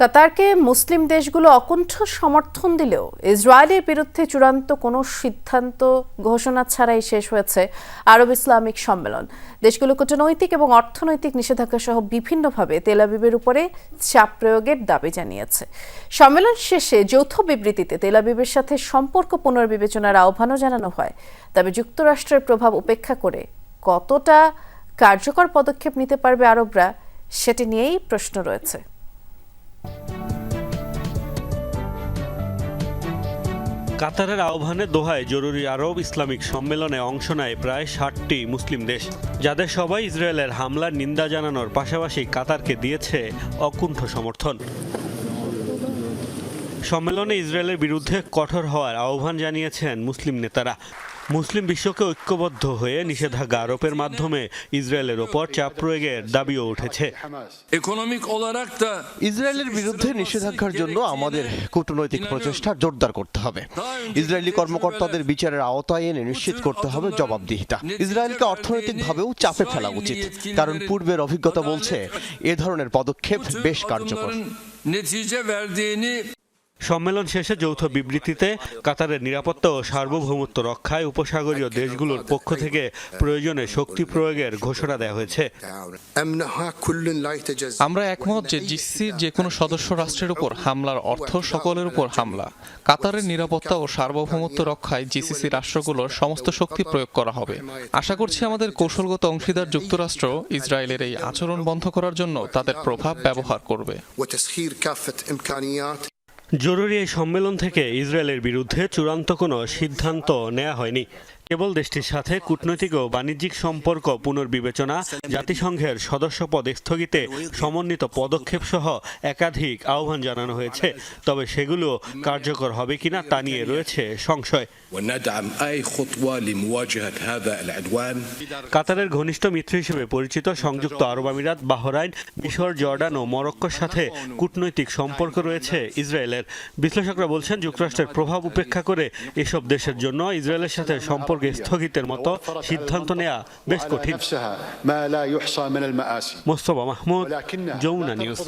কাতারকে মুসলিম দেশগুলো অকুণ্ঠ সমর্থন দিলেও ইসরায়েলের বিরুদ্ধে চূড়ান্ত কোনো সিদ্ধান্ত ঘোষণা ছাড়াই শেষ হয়েছে আরব ইসলামিক সম্মেলন। দেশগুলো কূটনৈতিক এবং অর্থনৈতিক নিষেধাজ্ঞা সহ বিভিন্নভাবে তেলাবিবের উপরে চাপ প্রয়োগের দাবি জানিয়েছে। সম্মেলন শেষে যৌথ বিবৃতিতে তেলাবিবের সাথে সম্পর্ক পুনর্বিবেচনার আহ্বানও জানানো হয়। তবে যুক্তরাষ্ট্রের প্রভাব উপেক্ষা করে কতটা কার্যকর পদক্ষেপ নিতে পারবে আরবরা, সেটি নিয়েই প্রশ্ন রয়েছে। কাতারের আহ্বানে দোহায় জরুরি আরব ইসলামিক সম্মেলনে অংশ নেয় প্রায় ষাটটি মুসলিম দেশ, যাদের সবাই ইসরায়েলের হামলার নিন্দা জানানোর পাশাপাশি কাতারকে দিয়েছে অকুণ্ঠ সমর্থন। সম্মেলনে ইসরায়েলের বিরুদ্ধে কঠোর হওয়ার আহ্বান জানিয়েছেন মুসলিম নেতারা। মুসলিম বিশ্বকে ঐক্যবদ্ধ হয়ে নিষেধাজ্ঞা আরোপের মাধ্যমে ইসরায়েলের ওপর চাপ প্রয়োগের দাবিও উঠেছে। ইসরায়েলের বিরুদ্ধে নিষেধাজ্ঞার জন্য আমাদের কূটনৈতিক প্রচেষ্টা জোরদার করতে হবে। ইসরায়েলি কর্মকর্তাদের বিচারের আওতায় এনে নিশ্চিত করতে হবে জবাবদিহিতা। ইসরায়েলকে অর্থনৈতিকভাবেও চাপে ফেলা উচিত। কারণ পূর্বের অভিজ্ঞতা বলছে এ ধরনের পদক্ষেপ বেশ কার্যকর। সম্মেলন শেষে যৌথ বিবৃতিতে কাতারের নিরাপত্তা ও সার্বভৌমত্ব রক্ষায় উপসাগরীয় দেশগুলোর পক্ষ থেকে প্রয়োজনে শক্তি প্রয়োগের ঘোষণা দেওয়া হয়েছে। আমরা একমত যে জিসির যে কোনো সদস্য রাষ্ট্রের উপর হামলার অর্থ সকলের উপর হামলা। কাতারের নিরাপত্তা ও সার্বভৌমত্ব রক্ষায় জিসিসি রাষ্ট্রগুলোর সমস্ত শক্তি প্রয়োগ করা হবে। আশা করছি আমাদের কৌশলগত অংশীদার যুক্তরাষ্ট্র ইসরায়েলের এই আচরণ বন্ধ করার জন্য তাদের প্রভাব ব্যবহার করবে। জরুরি এই সম্মেলন থেকে ইসরায়েলের বিরুদ্ধে চূড়ান্ত কোনো সিদ্ধান্ত নেওয়া হয়নি। কেবল দেশটির সাথে কূটনৈতিক ও বাণিজ্যিক সম্পর্ক পুনর্বিবেচনা জাতিসংঘের সদস্যপদ স্থগিতে সমন্বিত পদক্ষেপ সহ একাধিক আহ্বান জানানো হয়েছে। তবে সেগুলো কার্যকর হবে কিনা তা নিয়ে রয়েছে সংশয়। কাতারের ঘনিষ্ঠ মিত্র হিসেবে পরিচিত সংযুক্ত আরব আমিরাত বাহরাইন মিশর জর্ডান ও মরক্কোর সাথে কূটনৈতিক সম্পর্ক রয়েছে ইসরায়েলের। বিশ্লেষকরা বলছেন যুক্তরাষ্ট্রের প্রভাব উপেক্ষা করে এসব দেশের জন্য ইসরায়েলের সাথে সম্পর্ক নিয়োগে স্থগিতের মতো সিদ্ধান্ত নেয়া বেশ কঠিন মোস্তফা মাহমুদ যমুনা নিউজ